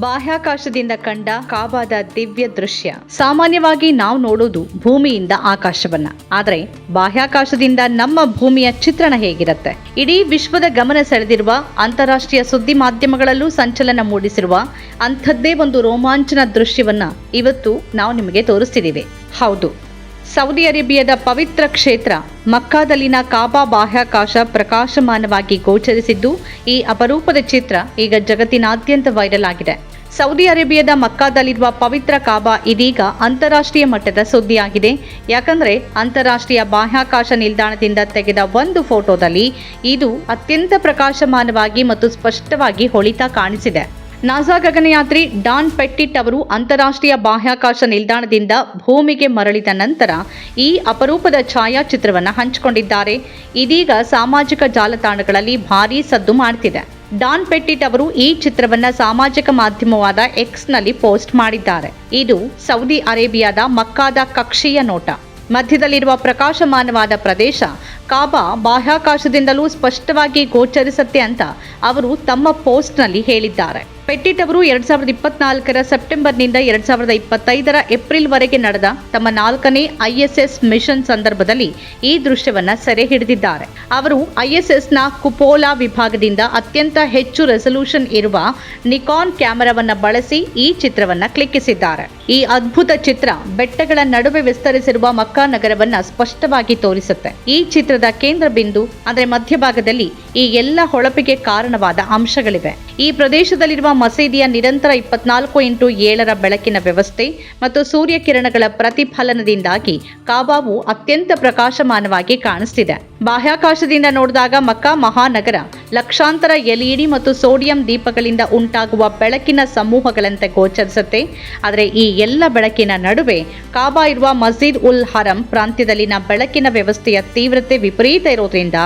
ಬಾಹ್ಯಾಕಾಶದಿಂದ ಕಂಡ ಕಾಬಾದ ದಿವ್ಯ ದೃಶ್ಯ. ಸಾಮಾನ್ಯವಾಗಿ ನಾವು ನೋಡೋದು ಭೂಮಿಯಿಂದ ಆಕಾಶವನ್ನ. ಆದರೆ ಬಾಹ್ಯಾಕಾಶದಿಂದ ನಮ್ಮ ಭೂಮಿಯ ಚಿತ್ರಣ ಹೇಗಿರುತ್ತೆ? ಇಡೀ ವಿಶ್ವದ ಗಮನ ಸೆಳೆದಿರುವ ಅಂತಾರಾಷ್ಟ್ರೀಯ ಸುದ್ದಿ ಮಾಧ್ಯಮಗಳಲ್ಲೂ ಸಂಚಲನ ಮೂಡಿಸಿರುವ ಅಂಥದ್ದೇ ಒಂದು ರೋಮಾಂಚನ ದೃಶ್ಯವನ್ನ ಇವತ್ತು ನಾವು ನಿಮಗೆ ತೋರಿಸ್ತಿದ್ದೀವಿ. ಹೌದು. ಸೌದಿ ಅರೇಬಿಯಾದ ಪವಿತ್ರ ಕ್ಷೇತ್ರ ಮಕ್ಕಾದಲ್ಲಿನ ಕಾಬಾ ಬಾಹ್ಯಾಕಾಶ ಪ್ರಕಾಶಮಾನವಾಗಿ ಗೋಚರಿಸಿದ್ದು, ಈ ಅಪರೂಪದ ಚಿತ್ರ ಈಗ ಜಗತ್ತಿನಾದ್ಯಂತ ವೈರಲ್ ಆಗಿದೆ. ಸೌದಿ ಅರೇಬಿಯಾದ ಮಕ್ಕಾದಲ್ಲಿರುವ ಪವಿತ್ರ ಕಾಬಾ ಇದೀಗ ಅಂತಾರಾಷ್ಟ್ರೀಯ ಮಟ್ಟದ ಸುದ್ದಿಯಾಗಿದೆ. ಯಾಕಂದ್ರೆ ಅಂತಾರಾಷ್ಟ್ರೀಯ ಬಾಹ್ಯಾಕಾಶ ನಿಲ್ದಾಣದಿಂದ ತೆಗೆದ ಒಂದು ಫೋಟೋದಲ್ಲಿ ಇದು ಅತ್ಯಂತ ಪ್ರಕಾಶಮಾನವಾಗಿ ಮತ್ತು ಸ್ಪಷ್ಟವಾಗಿ ಹೊಳಿತಾ ಕಾಣಿಸಿದೆ. ನಾಸಾ ಗಗನಯಾತ್ರಿ ಡಾನ್ ಪೆಟ್ಟಿಟ್ ಅವರು ಅಂತಾರಾಷ್ಟ್ರೀಯ ಬಾಹ್ಯಾಕಾಶ ನಿಲ್ದಾಣದಿಂದ ಭೂಮಿಗೆ ಮರಳಿದ ನಂತರ ಈ ಅಪರೂಪದ ಛಾಯಾಚಿತ್ರವನ್ನು ಹಂಚಿಕೊಂಡಿದ್ದಾರೆ. ಇದೀಗ ಸಾಮಾಜಿಕ ಜಾಲತಾಣಗಳಲ್ಲಿ ಭಾರೀ ಸದ್ದು ಮಾಡ್ತಿದೆ. ಡಾನ್ ಪೆಟ್ಟಿಟ್ ಅವರು ಈ ಚಿತ್ರವನ್ನ ಸಾಮಾಜಿಕ ಮಾಧ್ಯಮವಾದ ಎಕ್ಸ್ನಲ್ಲಿ ಪೋಸ್ಟ್ ಮಾಡಿದ್ದಾರೆ. ಇದು ಸೌದಿ ಅರೇಬಿಯಾದ ಮಕ್ಕಾದ ಕಕ್ಷೀಯ ನೋಟ. ಮಧ್ಯದಲ್ಲಿರುವ ಪ್ರಕಾಶಮಾನವಾದ ಪ್ರದೇಶ ಕಾಬಾ ಬಾಹ್ಯಾಕಾಶದಿಂದಲೂ ಸ್ಪಷ್ಟವಾಗಿ ಗೋಚರಿಸುತ್ತೆ ಅಂತ ಅವರು ತಮ್ಮ ಪೋಸ್ಟ್ನಲ್ಲಿ ಹೇಳಿದ್ದಾರೆ. ಪೆಟ್ಟಿಟ್ ಅವರು ಎರಡ್ ಸಾವಿರದ ಇಪ್ಪತ್ನಾಲ್ಕರ ಸೆಪ್ಟೆಂಬರ್ನಿಂದ ಎರಡ್ ಸಾವಿರದ ಇಪ್ಪತ್ತೈದರ ಏಪ್ರಿಲ್ವರೆಗೆ ನಡೆದ ತಮ್ಮ ನಾಲ್ಕನೇ ಐಎಸ್ಎಸ್ ಮಿಷನ್ ಸಂದರ್ಭದಲ್ಲಿ ಈ ದೃಶ್ಯವನ್ನ ಸೆರೆ ಹಿಡಿದಿದ್ದಾರೆ. ಅವರು ಐಎಸ್ಎಸ್ನ ಕುಪೋಲಾ ವಿಭಾಗದಿಂದ ಅತ್ಯಂತ ಹೆಚ್ಚು ರೆಸಲ್ಯೂಷನ್ ಇರುವ ನಿಕಾನ್ ಕ್ಯಾಮೆರಾವನ್ನ ಬಳಸಿ ಈ ಚಿತ್ರವನ್ನ ಕ್ಲಿಕ್ಕಿಸಿದ್ದಾರೆ. ಈ ಅದ್ಭುತ ಚಿತ್ರ ಬೆಟ್ಟಗಳ ನಡುವೆ ವಿಸ್ತರಿಸಿರುವ ಮಕ್ಕಾ ನಗರವನ್ನ ಸ್ಪಷ್ಟವಾಗಿ ತೋರಿಸುತ್ತೆ. ಈ ಚಿತ್ರದ ಕೇಂದ್ರ ಬಿಂದು, ಅಂದ್ರೆ ಮಧ್ಯಭಾಗದಲ್ಲಿ ಈ ಎಲ್ಲ ಹೊಳಪಿಗೆ ಕಾರಣವಾದ ಅಂಶಗಳಿವೆ. ಈ ಪ್ರದೇಶದಲ್ಲಿರುವ ಮಸೀದಿಯ ನಿರಂತರ ಇಪ್ಪತ್ನಾಲ್ಕು ಇಂಟು ಏಳರ ಬೆಳಕಿನ ವ್ಯವಸ್ಥೆ ಮತ್ತು ಸೂರ್ಯಕಿರಣಗಳ ಪ್ರತಿಫಲನದಿಂದಾಗಿ ಕಾಬಾವು ಅತ್ಯಂತ ಪ್ರಕಾಶಮಾನವಾಗಿ ಕಾಣಿಸ್ತಿದೆ. ಬಾಹ್ಯಾಕಾಶದಿಂದ ನೋಡಿದಾಗ ಮಕ್ಕಾ ಮಹಾನಗರ ಲಕ್ಷಾಂತರ ಎಲ್ಇಡಿ ಮತ್ತು ಸೋಡಿಯಂ ದೀಪಗಳಿಂದ ಉಂಟಾಗುವ ಬೆಳಕಿನ ಸಮೂಹಗಳಂತೆ ಗೋಚರಿಸುತ್ತೆ. ಆದರೆ ಈ ಎಲ್ಲ ಬೆಳಕಿನ ನಡುವೆ ಕಾಬಾ ಇರುವ ಮಸೀದ್ ಉಲ್ ಹರಂ ಪ್ರಾಂತ್ಯದಲ್ಲಿನ ಬೆಳಕಿನ ವ್ಯವಸ್ಥೆಯ ತೀವ್ರತೆ ವಿಪರೀತ ಇರೋದ್ರಿಂದ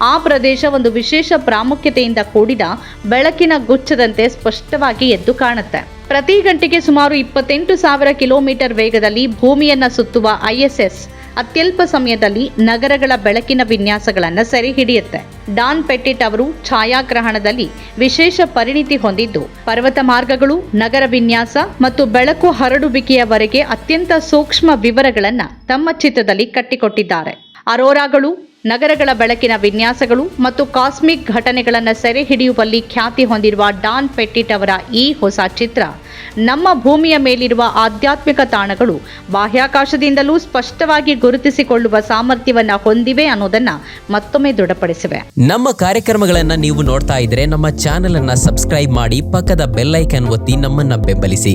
ಆ ಪ್ರದೇಶ ಒಂದು ವಿಶೇಷ ಪ್ರಾಮುಖ್ಯತೆಯಿಂದ ಕೂಡಿದ ಬೆಳಕಿನ ಗುಚ್ಛದಂತೆ ಸ್ಪಷ್ಟವಾಗಿ ಎದ್ದು ಕಾಣುತ್ತೆ. ಪ್ರತಿ ಗಂಟೆಗೆ ಸುಮಾರು ಇಪ್ಪತ್ತೆಂಟು ಸಾವಿರ ಕಿಲೋಮೀಟರ್ ವೇಗದಲ್ಲಿ ಭೂಮಿಯನ್ನ ಸುತ್ತುವ ಐಎಸ್ಎಸ್ ಅತ್ಯಲ್ಪ ಸಮಯದಲ್ಲಿ ನಗರಗಳ ಬೆಳಕಿನ ವಿನ್ಯಾಸಗಳನ್ನು ಸೆರೆ ಹಿಡಿಯುತ್ತೆ ಡಾನ್ ಪೆಟ್ಟಿಟ್ ಅವರು ಛಾಯಾಗ್ರಹಣದಲ್ಲಿ ವಿಶೇಷ ಪರಿಣಿತಿ ಹೊಂದಿದ್ದು, ಪರ್ವತ ಮಾರ್ಗಗಳು, ನಗರ ವಿನ್ಯಾಸ ಮತ್ತು ಬೆಳಕು ಹರಡುವಿಕೆಯವರೆಗೆ ಅತ್ಯಂತ ಸೂಕ್ಷ್ಮ ವಿವರಗಳನ್ನು ತಮ್ಮ ಚಿತ್ರದಲ್ಲಿ ಕಟ್ಟಿಕೊಟ್ಟಿದ್ದಾರೆ. ಅರೋರಾಗಳು ನಗರಗಳ ಬೆಳಕಿನ ವಿನ್ಯಾಸಗಳು ಮತ್ತು ಕಾಸ್ಮಿಕ್ ಘಟನೆಗಳನ್ನು ಸೆರೆ ಹಿಡಿಯುವಲ್ಲಿ ಖ್ಯಾತಿ ಹೊಂದಿರುವ ಡಾನ್ ಪೆಟ್ಟಿಟ್ ಅವರ ಈ ಹೊಸ ಚಿತ್ರ. ನಮ್ಮ ಭೂಮಿಯ ಮೇಲಿರುವ ಆಧ್ಯಾತ್ಮಿಕ ತಾಣಗಳು ಬಾಹ್ಯಾಕಾಶದಿಂದಲೂ ಸ್ಪಷ್ಟವಾಗಿ ಗುರುತಿಸಿಕೊಳ್ಳುವ ಸಾಮರ್ಥ್ಯವನ್ನು ಹೊಂದಿವೆ ಅನ್ನೋದನ್ನ ಮತ್ತೊಮ್ಮೆ ದೃಢಪಡಿಸಿವೆ. ನಮ್ಮ ಕಾರ್ಯಕ್ರಮಗಳನ್ನು ನೀವು ನೋಡ್ತಾ ಇದ್ರೆ ನಮ್ಮ ಚಾನೆಲ್ ಅನ್ನ ಸಬ್ಸ್ಕ್ರೈಬ್ ಮಾಡಿ ಪಕ್ಕದ ಬೆಲ್ಲೈಕನ್ ಒತ್ತಿ ನಮ್ಮನ್ನ ಬೆಂಬಲಿಸಿ.